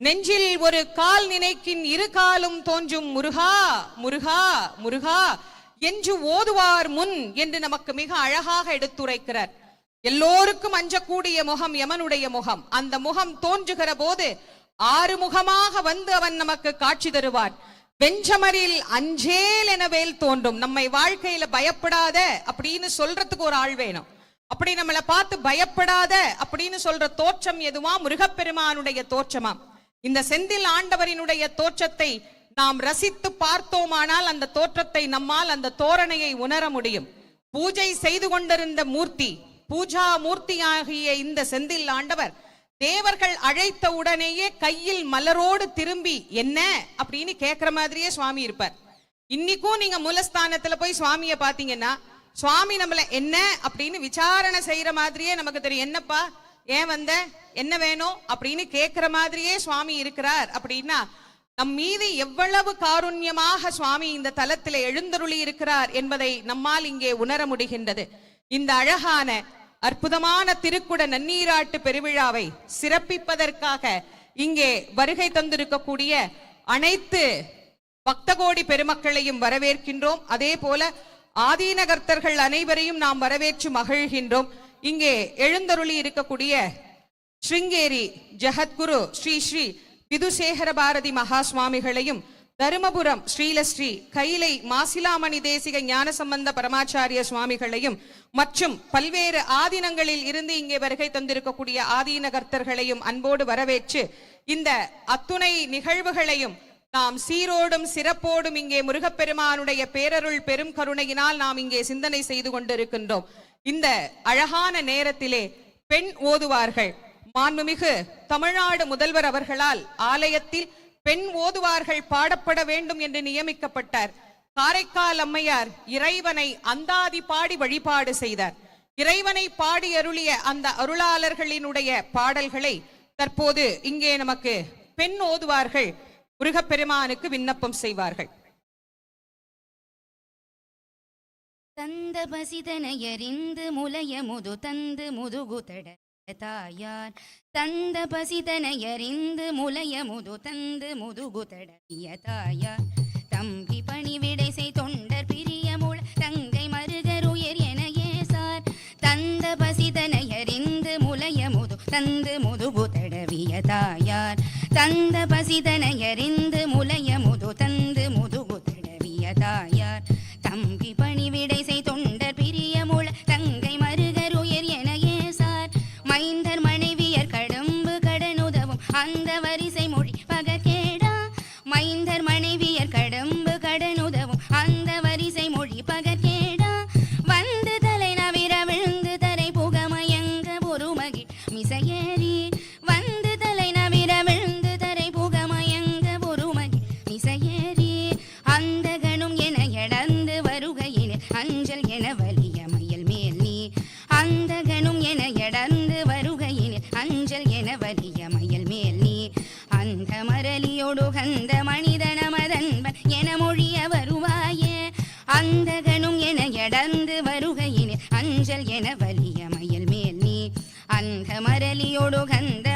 நெஞ்சில் ஒரு கால் நினைக்கின் இரு காலும் தோன்றும் முருகா முருகா முருகா என்று ஓதுவார் முன் என்று நமக்கு மிக அழகாக எடுத்துரைக்கிறார். எல்லோருக்கும் அஞ்சக்கூடிய முகம் யமனுடைய முகம். அந்த முகம் தோன்றுகிற போது ஆறு முகமாக வந்து அவன் நமக்கு காட்சி தருவான் வெஞ்சமரில் அஞ்சேல் என வேல் தோன்றும். நம்மை வாழ்க்கையில பயப்படாத அப்படின்னு சொல்றதுக்கு ஒரு ஆள் வேணும். அப்படி நம்மளை பார்த்து பயப்படாத அப்படின்னு சொல்ற தோற்றம் எதுவா? முருகப்பெருமானுடைய தோற்றமாம் இந்த செந்தில் ஆண்டவரினுடைய தோற்றத்தை நாம் ரசித்து பார்த்தோமானால் அந்த தோற்றத்தை நம்மால் அந்த தோரணையை உணர முடியும். பூஜை செய்து கொண்டிருந்த மூர்த்தி பூஜா மூர்த்தியாகிய இந்த செந்தில் ஆண்டவர் தேவர்கள் அழைத்த உடனேயே கையில் மலரோடு திரும்பி என்ன? அப்படின்னு கேக்குற மாதிரியே சுவாமி இருப்பார். இன்னைக்கும் நீங்க மூலஸ்தானத்துல போய் சுவாமிய பாத்தீங்கன்னா சுவாமி நம்மள என்ன? அப்படின்னு விசாரணை செய்யற மாதிரியே நமக்கு தெரியும். என்னப்பா? ஏன் வந்த? என்ன வேணும்? அப்படின்னு கேட்கிற மாதிரியே சுவாமி இருக்கிறார். அப்படின்னா நம் மீது எவ்வளவு காருண்யமாக சுவாமி இந்த தலத்தில் எழுந்தருளி இருக்கிறார் என்பதை நம்மால் இங்கே உணர முடிகின்றது. இந்த அழகான அற்புதமான திருக்குட நன்னீராட்டு பெருவிழாவை சிறப்பிப்பதற்காக இங்கே வருகை தந்திருக்கக்கூடிய அனைத்து பக்தகோடி பெருமக்களையும் வரவேற்கின்றோம். அதே போல ஆதீனகர்த்தர்கள் அனைவரையும் நாம் வரவேற்று மகிழ்கின்றோம். இங்கே எழுந்தருளி இருக்கக்கூடிய ஸ்ருங்கேரி ஜெகத்குரு ஸ்ரீ ஸ்ரீ விதுசேகர பாரதி மகா சுவாமிகளையும் தருமபுரம் ஸ்ரீலஸ்ரீ கைலை மாசிலாமணி தேசிக ஞானசம்பந்த பரமாச்சாரிய சுவாமிகளையும் மற்றும் பல்வேறு ஆதீனங்களில் இருந்து இங்கே வருகை தந்திருக்கக்கூடிய ஆதீனகர்த்தர்களையும் அன்போடு வரவேற்று இந்த அத்துணை நிகழ்வுகளையும் நாம் சீரோடும் சிறப்போடும் இங்கே முருகப்பெருமானுடைய பேரருள் பெரும் கருணையினால் நாம் இங்கே சிந்தனை செய்து கொண்டிருக்கின்றோம். இந்த அழகான நேரத்திலே பெண் ஓதுவார்கள். மாண்புமிகு தமிழ்நாடு முதல்வர் அவர்களால் ஆலயத்தில் பெண் ஓதுவார்கள் பாடப்பட வேண்டும் என்று நியமிக்கப்பட்டார். காரைக்கால் அம்மையார் இறைவனை அந்தாதி பாடி வழிபாடு செய்தார். இறைவனை பாடி அருளிய அந்த அருளாளர்களினுடைய பாடல்களை தற்போது இங்கே நமக்கு பெண் ஓதுவார்கள் முருகப்பெருமானுக்கு விண்ணப்பம் செய்வார்கள். தந்த பசிதனையறிந்து முலைய முது தந்து முதுகுதட தாயார். தந்த பசிதனையறிந்து முலைய முது தந்து முதுகுதடிய தாயார். தம்பி பணிவிடை செய் தொண்டர் பிரிய முழ தங்கை மருகருயர் என ஏசார். தந்த பசிதனையறிந்து முலைய முது தந்து முதுகு தடவிய தாயார். தந்த பசிதனையறிந்து முலைய முது தந்து தம்பி பணிவிடை செய் தொண்டர் அஞ்சல் என வலிய மயில் மேல் நீ அந்த மரலியோடு கந்த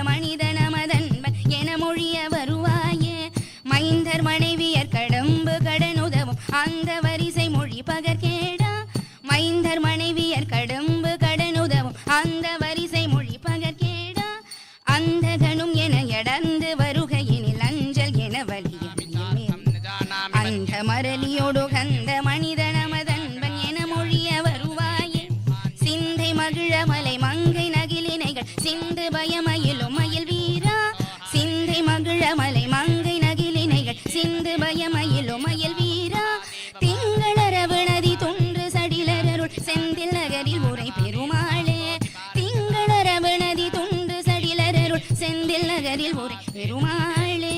செந்தில் நகரில் உரை பெருமாளே. திங்களரவு நதி துண்டு சடிலரருள் செந்தில் நகரில் உரை பெருமாளே.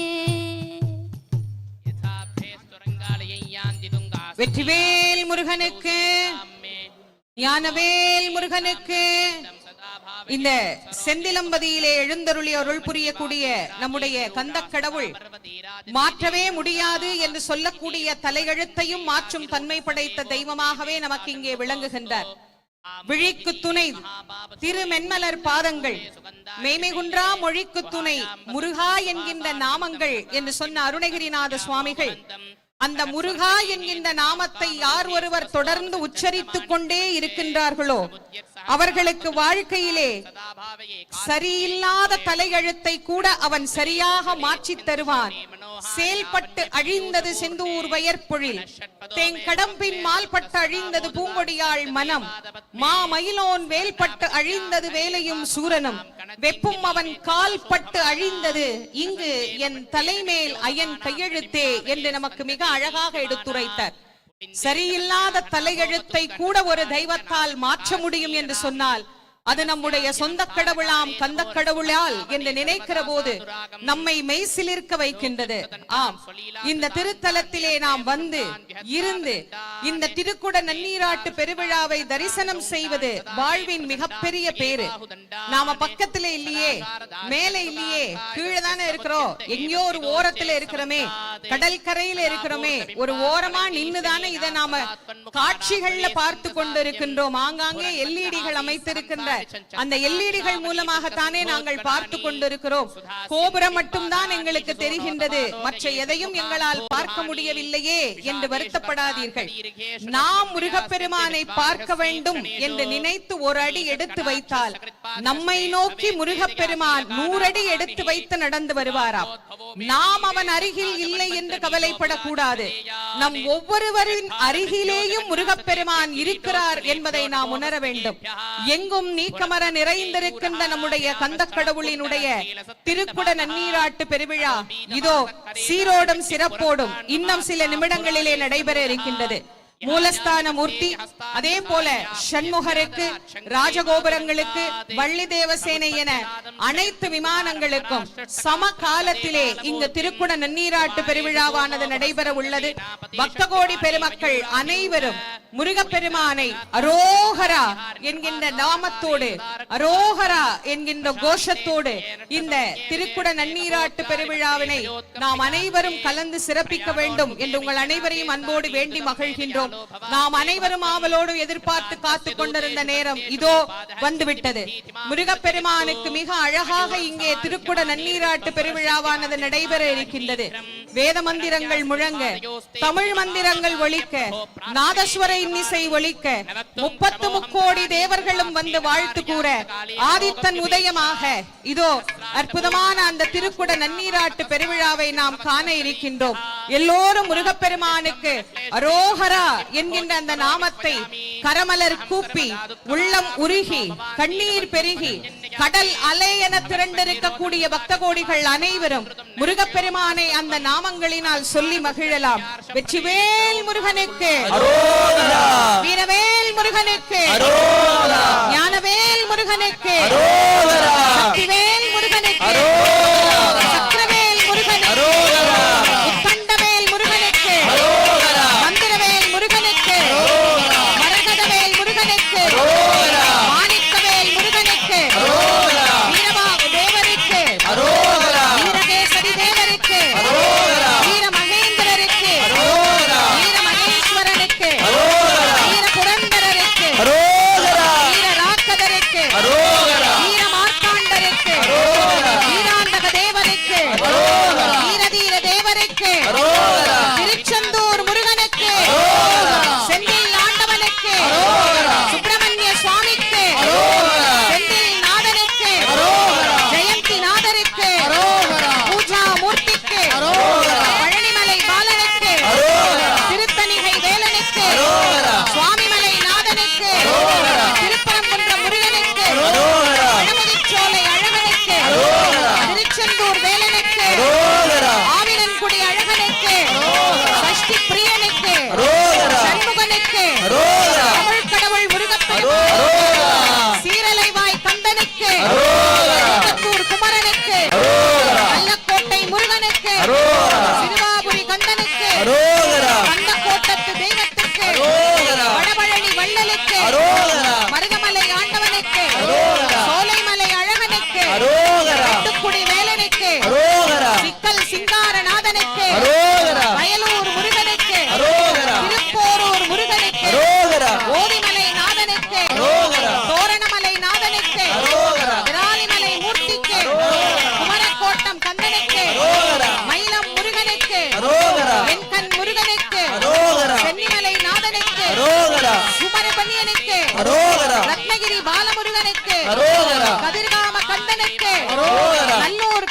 வெற்றிவேல் முருகனுக்கு ஞானவேல் முருகனுக்கு இந்த செந்திலம்பதியிலே எழுந்தருளி அருள் புரியக்கூடிய நம்முடைய கந்த கடவுள் மாற்றவே முடியாது என்று சொல்லக்கூடிய தலையெழுத்தையும் மாற்றும் தன்மை படைத்த தெய்வமாகவே நமக்கு இங்கே விளங்குகின்றார். விழிக்கு துணை திருமென்மலர் பாதங்கள் மேமைகுன்றா மொழிக்கு துணை முருகா என்கின்ற நாமங்கள் என்று சொன்ன அருணகிரிநாத சுவாமிகள் அந்த முருகா என்கின்ற நாமத்தை யார் ஒருவர் தொடர்ந்து உச்சரித்துக் கொண்டே இருக்கின்றார்களோ அவர்களுக்கு வாழ்க்கையிலே சரியில்லாத தலையெழுத்தை கூட அவன் சரியாக மாற்றித் தருவான். செயல்பட்டு அழிந்தது செந்தூர் வயற்பொழில் தேங்கடம்பின் மால்பட்டு அழிந்தது பூங்கொடியாள் மனம். மா மயிலோன் வேல்பட்டு அழிந்தது வேலையும் சூரனும். வெப்பும் அவன் கால் பட்டு அழிந்தது. இங்கு என் தலைமேல் அயன் கையெழுத்தே என்று நமக்கு மிக அழகாக எடுத்துரைத்தார். சரியில்லாத தலையெழுத்தை கூட ஒரு தெய்வத்தால் மாற்ற முடியும் என்று சொன்னால் அது நம்முடைய சொந்த கடவுளாம் கந்த கடவுளால் என்று நினைக்கிற போது நம்மை மெய்சிலிர்க்க வைக்கின்றது. ஆம். இந்த திருத்தலத்திலே நாம் வந்து இருந்து இந்த திருக்குட நன்னீராட்டு பெருவிழாவை தரிசனம் செய்வது வாழ்வின் மிகப்பெரிய பேரு நாம பக்கத்துல இல்லையே மேலே இல்லையே கீழே தானே இருக்கிறோம். எங்கேயோ ஒரு ஓரத்துல இருக்கிறோமே கடல் கரையில இருக்கிறோமே ஒரு ஓரமா நின்னுதானே இதை நாம காட்சிகள்ல பார்த்து கொண்டு இருக்கின்றோம் ஆங்காங்கே எல்இடிகள் அமைத்திருக்கின்ற அந்த எல்இடிகள் மூலமாகத்தானே நாங்கள் பார்த்து கொண்டிருக்கிறோம். கோபுரம் மட்டும்தான் எங்களுக்கு தெரிகின்றது. மற்ற எதையும் எங்களால் பார்க்க முடியவில்லையே என்று வருத்தப்படாதீர்கள். நாம் முருகப்பெருமானை பார்க்க வேண்டும் என்று நினைத்து ஒரு அடி எடுத்து வைத்தால் நம்மை நோக்கி முருகப்பெருமான் நூறடி எடுத்து வைத்து நடந்து வருவாராம். நாம் அவன் அருகில் இல்லை என்று கவலைப்படக்கூடாது. நம் ஒவ்வொருவரின் அருகிலேயும் முருகப்பெருமான் இருக்கிறார் என்பதை நாம் உணர வேண்டும். எங்கும் நீக்கமர நிறைந்திருக்கின்ற நம்முடைய கந்த கடவுளினுடைய திருக்குட நன்னீராட்டு பெருவிழா. இதோ சீரோடும் சிறப்போடும். இன்னும் சில நிமிடங்களிலே நடைபெற இருக்கின்றது. மூலஸ்தான மூர்த்தி அதே போல ஷண்முகருக்கு ராஜகோபுரங்களுக்கு வள்ளி தேவசேனை என அனைத்து விமானங்களுக்கும் சம காலத்திலே இங்கு திருக்குட நன்னீராட்டு பெருவிழாவானது நடைபெற உள்ளது. பக்தகோடி பெருமக்கள் அனைவரும் முருகப்பெருமானை அரோகரா என்கின்ற நாமத்தோடு அரோகரா என்கின்ற கோஷத்தோடு இந்த திருக்குட நன்னீராட்டு பெருவிழாவினை நாம் அனைவரும் கலந்து சிறப்பிக்க வேண்டும் என்று உங்கள் அனைவரையும் அன்போடு வேண்டி மகிழ்கின்றோம். நாம் அனைவரும் ஆவலோடு எதிர்பார்த்து காத்து கொண்டிருந்த நேரம் இதோ வந்துவிட்டது. முருகப்பெருமானுக்கு மிக அழகாக இங்கே திருக்குட நன்னீராட்டு பெருவிழாவானது நடைபெற இருக்கின்றது. வேத மந்திரங்கள் முழங்க தமிழ் மந்திரங்கள் ஒலிக்க நாதஸ்வர இன்னிசை ஒலிக்க முப்பத்து முக்கோடி தேவர்களும் வந்து வாழ்த்து கூற ஆதித்தன் உதயமாக. இதோ அற்புதமான அந்த திருக்குட நன்னீராட்டு பெருவிழாவை நாம் காண இருக்கின்றோம். எல்லோரும் முருகப்பெருமானுக்கு அரோகரா என்கின்ற அந்த நாமத்தை கரமலர் கூப்பி உள்ளம் உருகி கண்ணீர் பெருகி கடல் அலை என திரண்டிருக்கக்கூடிய பக்த கோடிகள் அனைவரும் முருகப்பெருமானை அந்த நாமங்களினால் சொல்லி மகிழலாம். வெற்றிவேல் முருகனுக்கு. வீரவேல் முருகனுக்கு. ஞானவேல் முருகனுக்கு. சக்திவேல்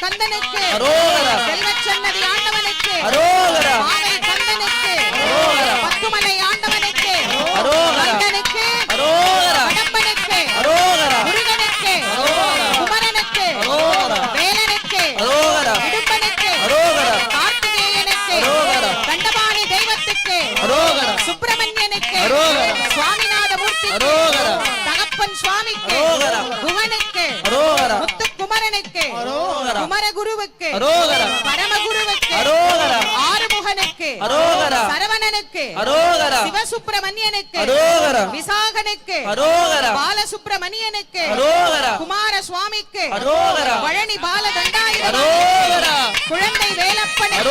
கந்தனுக்கு அரோகரம் பரமகுருவுக்கு அரோகரம் ஆறுமுகனுக்கு அரோகரம் சரவணனுக்கு அரோகரம் சிவசுப்பிரமணியனுக்கு அரோகரம் விசாகனுக்கு அரோகரம் பாலசுப்பிரமணியனுக்கு அரோகரம் குமார சுவாமிக்கு அரோகரம் பழனி பாலதண்டாயிரம் அரோகரம் குழந்தை வேலப்பனுக்கு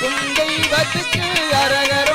உன் தெய்வத்துக்கு அரகர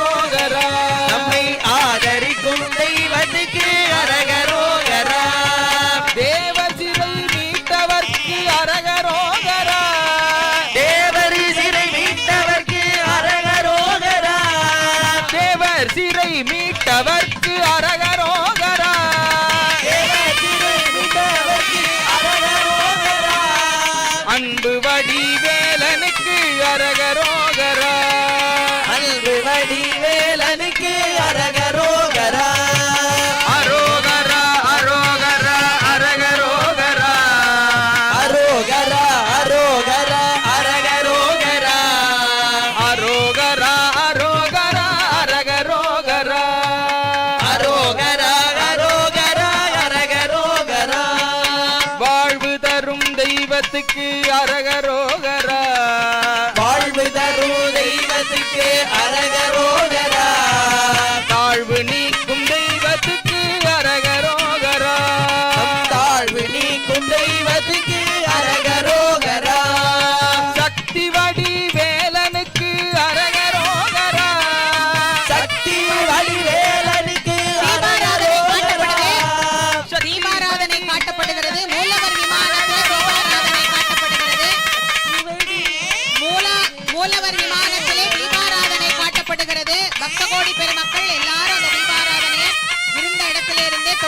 தெய்வத்துக்கு அரகரோ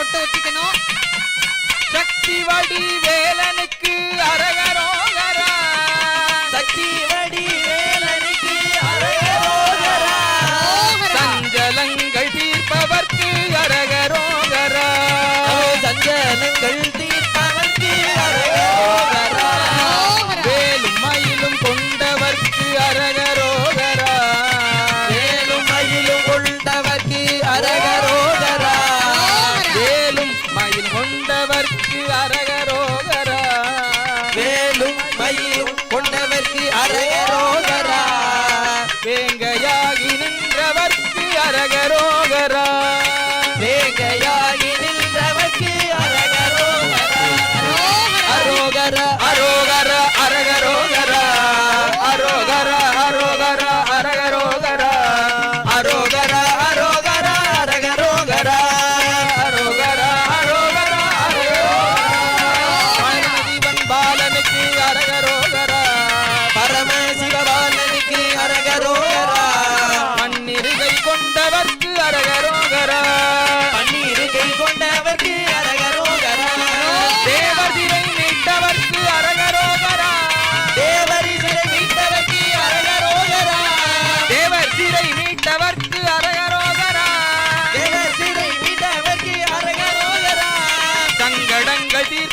தொட்டு வச்சுக்கணும். சக்தி வடி வேலனுக்கு Yeah.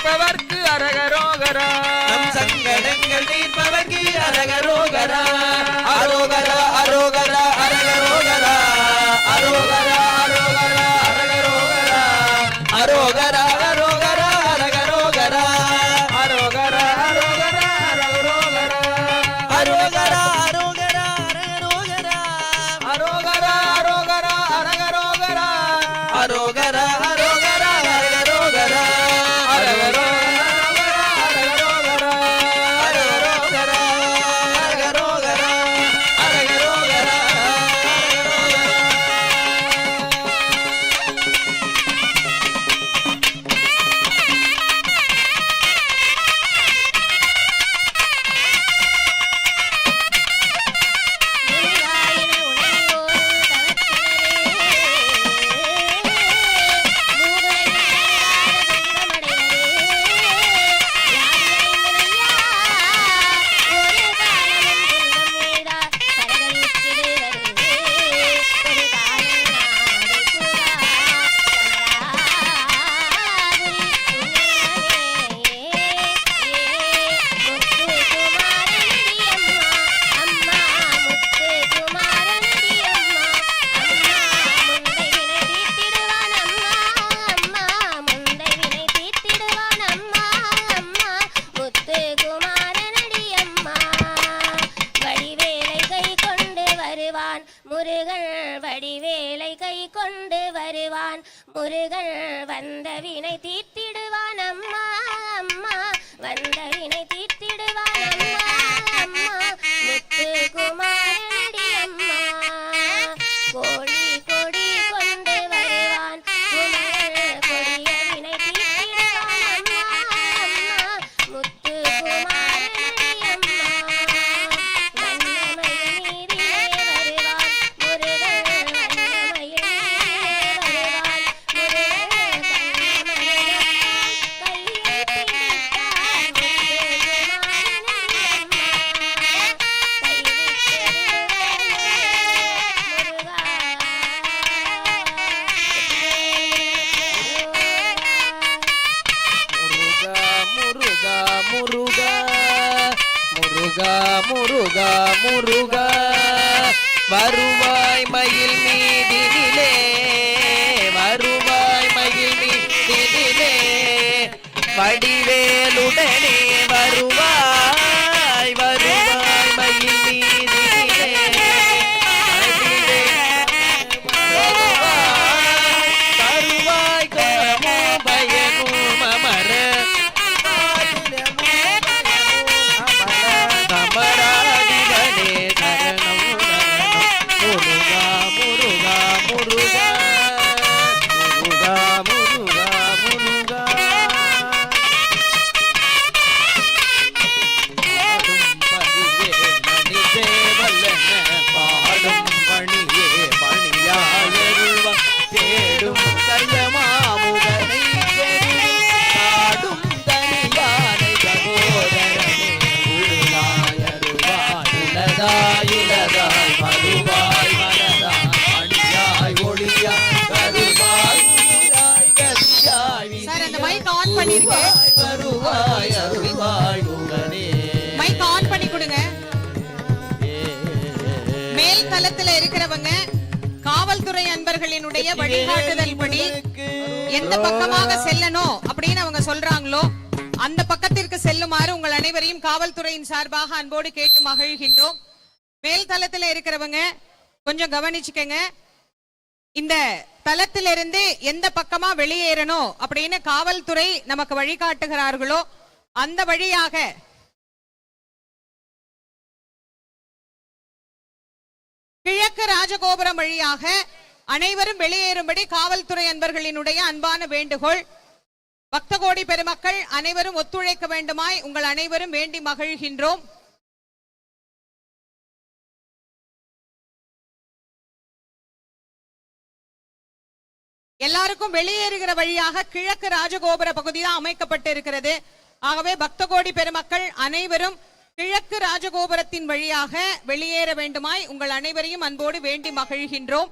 தீர்ப்பவர்க்கு அரகரோகரா. முருகன் வந்த வினை தீர்த்தி வழிகாட்டுதல் படி எந்த பக்கமாக செல்லணும் அப்படின்னு அவங்க சொல்றாங்களோ அந்த பக்கத்திற்கு செல்லுமாறு உங்கள் அனைவரையும் காவல்துறையின் சார்பாக அன்போடு கேட்டு மகிழ்கின்றோம். மேல் தளத்துல இருக்கிறவங்க கொஞ்சம் கவனிச்சுக்கங்க. இந்த தளத்திலிருந்து எந்த பக்கமா வெளியேறணும் அப்படின்னு காவல்துறை நமக்கு வழிகாட்டுகிறார்களோ அந்த வழியாக கிழக்கு ராஜகோபுரம் வழியாக அனைவரும் வெளியேறும்படி காவல்துறை அன்பர்களினுடைய அன்பான வேண்டுகோள். பக்த கோடி பெருமக்கள் அனைவரும் ஒத்துழைக்க வேண்டுமாய் உங்கள் அனைவரும் வேண்டி மகிழ்கின்றோம். எல்லாருக்கும் வெளியேறுகிற வழியாக கிழக்கு ராஜகோபுர பகுதி தான் அமைக்கப்பட்டு இருக்கிறது ஆகவே பக்த கோடி பெருமக்கள் அனைவரும் கிழக்கு ராஜகோபுரத்தின் வழியாக வெளியேற வேண்டுமாய் உங்கள் அனைவரையும் அன்போடு வேண்டி மகிழ்கின்றோம்.